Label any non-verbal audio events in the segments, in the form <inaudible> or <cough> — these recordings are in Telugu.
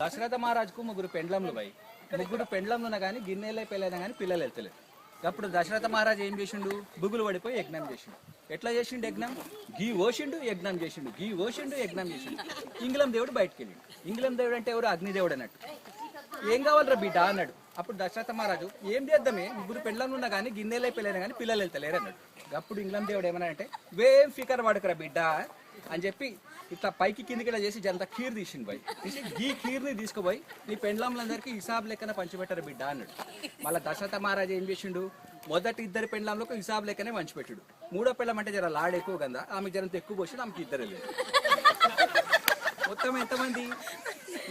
దశరథ మహారాజుకు ముగ్గురు పెండ్లంలు పోయి ముగ్గురు పెండ్లంలు కానీ గిన్నెలే పెళ్ళైనా కానీ పిల్లలు వెళ్తలేదు అప్పుడు దశరథ మహారాజు ఏం చేసిండు? బుగులు పడిపోయి యజ్ఞం చేసిండు. ఎట్లా చేసిండు యజ్ఞం? గీ ఓషిండు యజ్ఞం చేసిండు. గీ ఓషిండు యజ్ఞం చేసిండు. ఇంగ్లం దేవుడు బయటకు వెళ్ళిండు ఇంగ్లం దేవుడు అంటే ఎవరు? అగ్నిదేవుడు అన్నట్టు. ఏం కావాలరా బిడ్డ? అన్నాడు. అప్పుడు దశరథ మహారాజు ఏం చేద్దామే? ముగ్గురు పెళ్ళం ఉన్నా కానీ గిన్నెలే పెళ్ళైనా కానీ పిల్లలు వెళ్తలేరు అన్నాడు. అప్పుడు ఇంగ్లం దేవుడు ఏమన్నా అంటే వేం ఫికర్ పడకరా బిడ్డ? అని చెప్పి ఇట్లా పైకి కిందికి ఇలా చేసి జనత ఖీర్ తీసింది పోయి తీసి ఈ ఖీర్ని తీసుకుపోయి నీ పెండ్లాంలందరికీ హిసాబ్ లెక్కన పంచిపెట్టారు బిడ్డ అన్నాడు. మళ్ళీ దశరథ మహారాజు ఏం చేసిండు? మొదటి ఇద్దరు పెండ్లాంలకు హిసాబ్ లెక్కనే పంచిపెట్టాడు. మూడో పెళ్ళం అంటే జర లాడ్ ఎక్కువ కదా ఆమె జనంత ఎక్కువ పోసి ఆమెకి ఇద్దరు మొత్తం ఎంతమంది?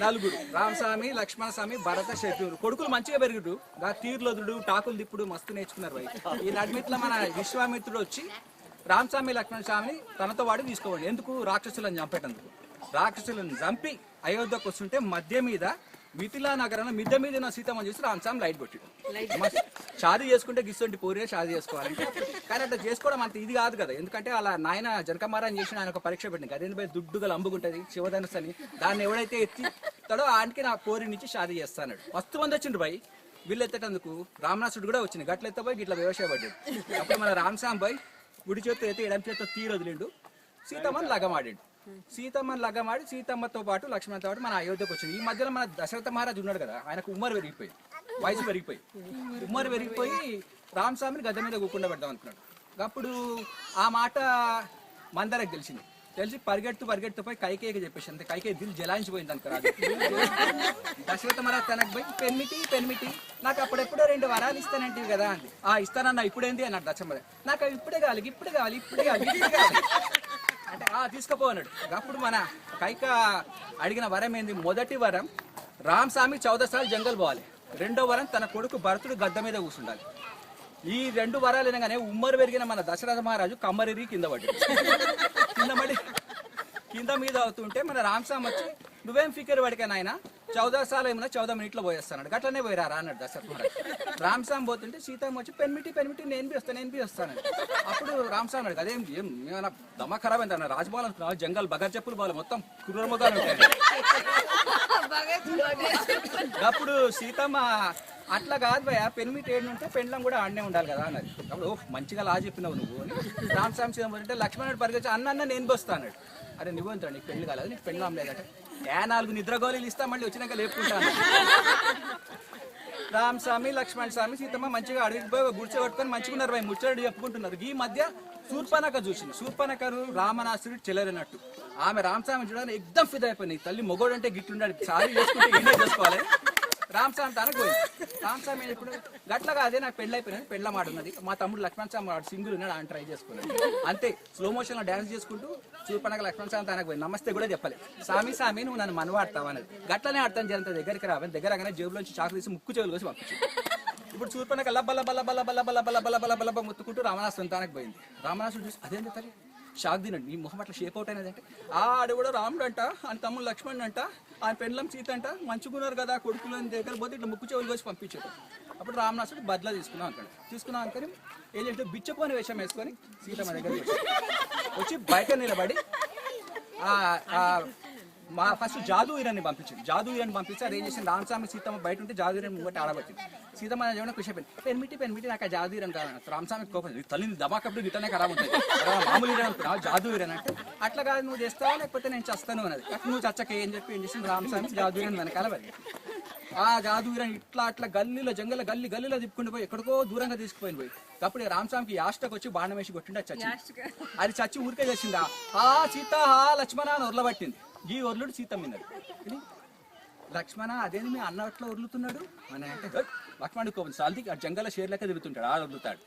నలుగురు. రామస్వామి లక్ష్మణస్వామి భరత శత్రువులు. కొడుకులు మంచిగా పెరుగుడు గా తీర్లొదుడు టాకులు దిప్పుడు మస్తు నేర్చుకున్నారు ఈ నడిమిట్ల మన విశ్వామిత్రుడు వచ్చి రామస్వామి లక్ష్మణ స్వామిని తనతో వాడి తీసుకోవండి ఎందుకు? రాక్షసులను చంపేటందుకు. రాక్షసులను చంపి అయోధ్యకు వస్తుంటే మధ్య మీద మిథిలా నగరంలో మిద్దె మీద ఉన్న సీతమ్మని చూసి రామస్వామి లైట్ కొట్టాడు. షాదీ చేసుకుంటే గిస్తుంటే పూరే షాదీ చేసుకోవాలంటే కానీ అట్లా చేసుకోవడం అంత ఇది కాదు కదా. ఎందుకంటే అలా నాయన జనకమారాన్ని చేసిన ఆయన ఒక పరీక్ష పెట్టింది అదే పోయి దుడ్డు గల అంబుకుంటది శివధనుస్ అని దాన్ని ఎవడైతే ఎత్తితాడో ఆయనకి నా కోరి నుంచి షాదీ చేస్తాడు మస్తు మంది వచ్చిండు బాయ్. వీళ్ళు ఎత్తేటందుకు రామనాథుడు కూడా వచ్చింది గట్ల ఎత్తపోయి ఇట్లా వ్యవసాయ పడ్డాడు. అప్పుడు మన రామసాం బాయ్ గుడి చేత్తో ఎత్తి ఎడం చేత్తో తీరు వదిలిండు. సీతమ్మని లగమాడిండు. సీతమ్మని లగ్గమాడి సీతమ్మతో పాటు లక్ష్మణతో పాటు మన అయోధ్యకు వచ్చింది ఈ మధ్యలో మన దశరథ మహారాజు ఉన్నాడు కదా ఆయనకు ఉమ్మరు పెరిగిపోయి వయసు పెరిగిపోయి. ఉమ్మరు పెరిగిపోయి రామస్వామిని గద్ద మీద కూకుండా పెడదాం అనుకున్నాడు. అప్పుడు ఆ మాట మందరకు తెలిసింది. తెలిసి పరిగెడుతూ పరిగెడుతూ పోయి కైకేయికి చెప్పేసి అంతే కైకే దిల్ జలాయించిపోయింది అనుకో దశరథ తనకు పోయి పెన్మిటి పెన్మిటి నాకు అప్పుడెప్పుడో రెండు వరాలు ఇస్తానంటివి కదా అంది. ఆ ఇస్తానన్నా ఇప్పుడేంది? అన్నాడు దశమరే నాకు అవి ఇప్పుడే కావాలి ఇప్పుడే కావాలి ఇప్పుడే కావాలి ఇప్పుడే కావాలి. అంటే ఆ తీసుకుపో అన్నాడు. అప్పుడు మన కైక అడిగిన వరం ఏంది? మొదటి వరం రామస్వామి చౌదసాలు జంగల్ పోవాలి. రెండో వరం తన కొడుకు భరతుడు గద్ద మీద కూర్చుండాలి ఈ రెండు వరాలు వినగానే ఉమ్మరు పెరిగిన మన దశరథ మహారాజు కమ్మరిరి కింద పడ్డాడు. కింద పడి కింద మీద అవుతుంటే మన రామస్వామి వచ్చి నువ్వేం ఫికర్ పడికా నాయన? చౌదా సార్లు ఏమన్నా చౌదా మినిట్లో పోయేస్తాడు గట్లనే పోయిరా అన్నాడు దశరథ మహారాజ్. రామస్వామి పోతుంటే సీతమ్మ వచ్చి పెన్మిటి పెన్మిటి నేను వస్తాను నేను వస్తాను అప్పుడు రామస్వామి అన్నాడు అదేం ఏం ఏమైనా దమ ఖరాబ్ అయింది? అన్న రాజభవన్ జంగల్ బగర్ చెప్పులు బాలు మొత్తం కుర్రమొగాలు ఉంటాయి. అప్పుడు సీతమ్మ అట్లా కాదు భయ పెన్మిటి ఏడు ఉంటే పెండ్లం కూడా ఆడనే ఉండాలి కదా అన్నది. అప్పుడు మంచిగా లా చెప్పినావు నువ్వు అని. రామస్వామి సీతమ్మ అంటే లక్ష్మణుడు పరిగెచ్చి అన్న అన్న నేను వస్తా అరే నువ్వు అంతా నీకు పెళ్ళి కాలేదు నీకు పెండ్లం లేదంటే. ఏ నాలుగు నిద్ర గోళీలు ఇస్తా మళ్ళీ వచ్చినాక లేపుకుంటాను రామ్ స్వామి లక్ష్మణ్ స్వామి సీతమ్మ మంచిగా అడిగి పోయి గుడిచె మంచిగా ఉన్నారు భయ ముచ్చడి చెప్పుకుంటున్నారు. ఈ మధ్య శూర్పనక చూసింది. శూర్పనకరు రామనాసుడు చెలరినట్టు. ఆమె రామస్వామి చూడగానే ఎగ్దం ఫిదా అయిపోయింది. తల్లి మొగోడు అంటే గిట్లుండాడు సారీ చేసుకుంటే ఏం చేసుకోవాలి. రామస్వామి తనకు రామ్ రామస్వామి ఇప్పుడు గట్లగా అదే నాకు పెళ్ళి అయిపోయినది పెళ్ళ మాట ఉన్నది మా తమ్ముడు లక్ష్మణ్ స్వామి వాడు సింగిల్ ఉన్నాడు ఆయన ట్రై చేసుకున్నాడు అంతే స్లో మోషన్లో డాన్స్ చేసుకుంటూ చూపనక లక్ష్మణ్ స్వామి తనకు పోయి నమస్తే కూడా చెప్పలే స్వామి స్వామి నువ్వు నన్ను మనవాడతావు అన్నది గట్లనే అర్థం చేయాలంత దగ్గరికి రావని దగ్గర రాగానే జేబులోంచి చాకులు తీసి ముక్కు చెవులు కోసి పంపించు ఇప్పుడు చూర్పనక లబ్బ లబ్బ లబ్బ లబ్బ లబ్బ లబ్బ లబ్బ లబ్బ లబ్బ లబ్బ ముత్తుకుంటూ రామనాథుడు తనకు పోయింది రామనాథుడు చూసి అదేంటి తల్లి షాక్ తినండి. ఈ ముఖం అట్లా షేప్ అవుట్ అయినది అంటే ఆ ఆడ కూడా రాముడు అంట ఆయన తమ్ముడు లక్ష్మణ్ అంట ఆయన పెండ్లం సీత అంట మంచుకున్నారు కదా కొడుకులు అని దగ్గర పోతే ఇట్లా ముక్కు చెవులు కోసి పంపించాడు. అప్పుడు రామనాథుడు బద్లా తీసుకున్నాం అనుకోండి తీసుకున్నాం అనుకొని ఏం చేస్తే బిచ్చపోని వేషం వేసుకొని సీతమ్మ దగ్గర వచ్చి బయట నిలబడి మా ఫస్ట్ జాదు ఈరని పంపించింది. జాదు ఈరని పంపిస్తే అది చేసింది రామస్వామి సీతమ్మ బయట ఉంటే జాదు ఈరని ముంగట ఆడబట్టింది. సీతమ్మ ఏమైనా ఖుషి అయిపోయింది పెన్మిటి పెన్మిటి నాకు ఆ జాదు ఈరని కాదు రామస్వామి కోపం తల్లిని దమాకప్పుడు గిట్టనే ఖరాబ్ ఉంటుంది ఆ, మామూలు అనుకున్నా జాదు ఈరని అంటే. అట్లా కాదు నువ్వు చేస్తావా? లేకపోతే నేను చేస్తాను అన్నది. అట్లా నువ్వు చచ్చక ఏం చెప్పి ఏం చేసింది రామస్వామి జాదు ఈరని వెనకాల పడి ఆ జాదు ఈరని ఇట్లా అట్లా గల్లీలో జంగల గల్లి గల్లీలో తిప్పుకుంటూ పోయి ఎక్కడికో దూరంగా తీసుకుపోయింది పోయి. అప్పుడు రామస్వామికి యాష్టకు వచ్చి బాణం వేసి కొట్టిండే చచ్చి అది చచ్చి ఊరికే చేసిందా? ఆ సీత హా లక్ష్మణ అని ఉరలబట్టింది ఈ ఒర్లుడు సీత లక్ష్మణ అదేంది మీ అన్న అట్లా ఒర్లుతున్నాడు మన అంటే లక్ష్మణుడు కోపం సాల్ది ఆ జంగల షేర్ లెక్క తిరుగుతుంటాడు ఆడ వదులుతాడు.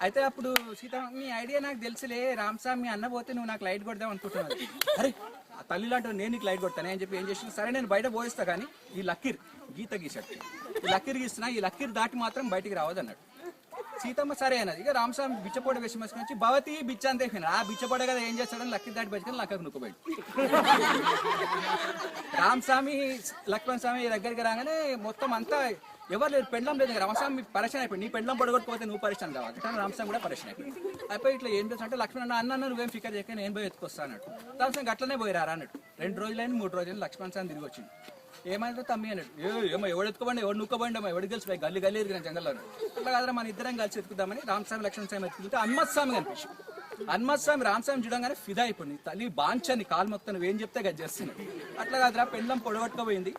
అయితే అప్పుడు సీత మీ ఐడియా నాకు తెలుసులే రామస్వామి మీ అన్న పోతే నువ్వు నాకు లైట్ కొడదాం అనుకుంటున్నావు. అరే ఆ తల్లి లాంటి నేను నీకు లైట్ కొడతాను? అని చెప్పి ఏం చేసిన సరే నేను బయట పోయిస్తా కానీ ఈ లక్కీర్ గీత గీసాడు ఈ లక్కీర్ గీస్తున్నా ఈ లక్కీర్ దాటి మాత్రం బయటికి రావద్దన్నాడు. సీతమ్మ సరే అన్నది. ఇక రామస్వామి బిచ్చపోడ వేషం వేసుకుని వచ్చి భవతి బిచ్చ అంతే అయిపోయినా ఆ బిచ్చపోడ కదా ఏం చేస్తాడని లక్కి దాటి బయటకు లక్కకు నుక్కుపోయాడు రామస్వామి లక్ష్మణ్ స్వామి దగ్గరికి రాగానే మొత్తం అంతా ఎవరు లేరు పెండ్లం లేదు రామస్వామి పరిచయం అయిపోయి నీ పెండ్లం పడగొట్టుకోతే నువ్వు పరిచయం కావాలి కానీ రామస్వామి కూడా పరిచయం అయిపోయి అయిపోయి ఇట్లా ఏం చేస్తా అంటే లక్ష్మణ్ అన్న అన్న నువ్వేం ఫికర్ చేయక నేను పోయి ఎత్తుకొస్తా అన్నట్టు. రామస్వామి అట్లనే పోయిరారా అన్నట్టు. రెండు రోజులైన మూడు రోజులైన లక్ష్మణ్ స్వామి తిరిగి వచ్చింది ఏమంటే తమ్మి అన్నాడు. ఏ ఏమో ఎవడు ఎత్తుకోబండి ఎవడు నుక్కోబండి అమ్మా ఎవడు తెలుసు గల్లి గల్లి ఎదిగిన జంగల్లో అట్లా కాదురా మన ఇద్దరం కలిసి ఎత్తుకుదామని రామస్వామి లక్ష్మణ్ స్వామి ఎత్తుకుంటే హనుమత్స్వామి కనిపించి హనుమత్స్వామి రామస్వామి చూడంగానే ఫిదా అయిపోయింది. తల్లి బాంచని కాలు మొత్తం నువ్వేం చెప్తే గది చేస్తున్నాడు అట్లా కాదురా పెండ్లం పొడగొట్టుకోపోయింది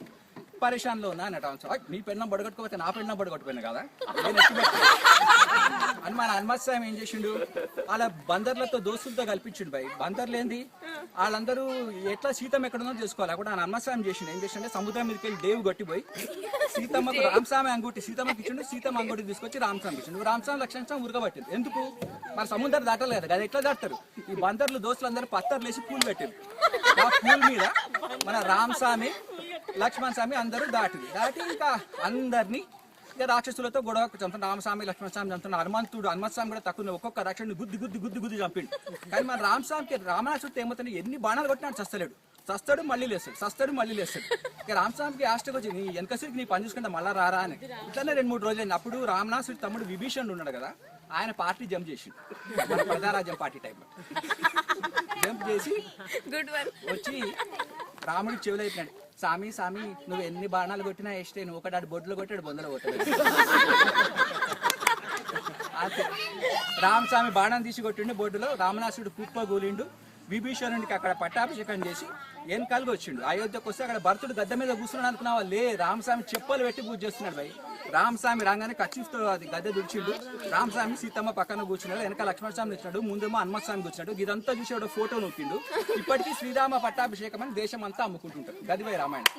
పరేషాన్లో ఉన్నా అన్నట్టు అవును నీ పెళ్ళం పడగొట్టుకోపోతే నా పెళ్ళం పడగొట్టుకుపోయినా కదా నేను ఎత్తి పెట్టాను. అని మన హనుమత్స్వామి ఏం చేసిండు? వాళ్ళ బందర్లతో దోస్తులతో కల్పించిండు భయ్. బందర్లు ఏంది? వాళ్ళందరూ ఎట్లా సీతమ్మ ఎక్కడుందో చూసుకోవాలి అప్పుడు ఆయన హనుమత్స్వామి చేసిండు. ఏం చేసిండే సముద్రం మీదకి వెళ్ళి దేవు కొట్టిపోయి సీతమ్మకు రామస్వామి అంగుటి సీతమ్మకి ఇచ్చిండు. సీతమ్మ అంగుటి తీసుకొచ్చి రామస్వామి ఇచ్చిండు. రామస్వామి లక్షణం స్వామి ఉరగబట్టింది ఎందుకు? మన సముద్రం దాటలేదు కదా అది ఎట్లా దాటారు ఈ బందర్లు దోస్తులందరూ పత్తర్లు వేసి పూలు పెట్టారు ఆ పూల మీద మన రామస్వామి లక్ష్మణ స్వామి అందరూ దాటింది దాటి ఇంకా అందరినీ ఇక రాక్షసులతో గొడవ చంపుతున్న రామస్వామి లక్ష్మణ స్వామి చంపుతున్న హనుమంతుడు హనుమంత స్వామి కూడా తక్కువ ఒక్కొక్క రాక్షసుని గుద్ది గుద్ది గుద్ది గుద్ది చంపిండు. కానీ మన రామస్వామికి రామనాథుడితో ఏమవుతుంది ఎన్ని బాణాలు కొట్టినాడు చస్తలేడు. చస్తాడు మళ్ళీ లేస్తాడు. చస్తాడు మళ్ళీ లేస్తాడు. ఇక రామస్వామికి ఆస్టకు వచ్చి నీ వెనకసిరికి నీ పని చూసుకుంటా మళ్ళా రారా అని. ఇట్లనే రెండు మూడు రోజులు. అప్పుడు రామనాథుడి తమ్ముడు విభీషణుడు ఉన్నాడు కదా ఆయన పార్టీ జంప్ చేసి ప్రజారాజ్యం పార్టీ టైంలో. జంప్ చేసి వచ్చి రాముడికి చెవులు అయిపోయాడు సామి సామి నువ్వు ఎన్ని బాణాలు కొట్టినా ఇష్టే నువ్వు ఒకటి ఆడు బొడ్లు కొట్టాడు బొందలు కొట్టాడు. <laughs> రామస్వామి బాణం తీసి కొట్టిండు బొడ్డులో రామనాసుడు కుప్ప గూలిండు విభీషణుడికి అక్కడ పట్టాభిషేకం చేసి వెనకాలుగా వచ్చిండు అయోధ్యకు వస్తే అక్కడ భరతుడు గద్ద మీద కూర్చున్నాడు అనుకున్నావా? లే రామస్వామి చెప్పలు పెట్టి పూజ చేస్తున్నాడు భయ్. రామస్వామి రాగానే కచ్చితో అది గద్దె దుడిచిండు రామస్వామి సీతమ్మ పక్కన కూర్చున్నాడు. వెనక లక్ష్మణ స్వామి వచ్చినాడు ముందేమో హనుమస్వామి కూర్చున్నాడు. ఇదంతా చూసి ఒక ఫోటో నొక్కిండు. ఇప్పటికీ శ్రీరామ పట్టాభిషేకం అని దేశం అంతా అమ్ముకుంటుంటారు గదివై రామాయణం.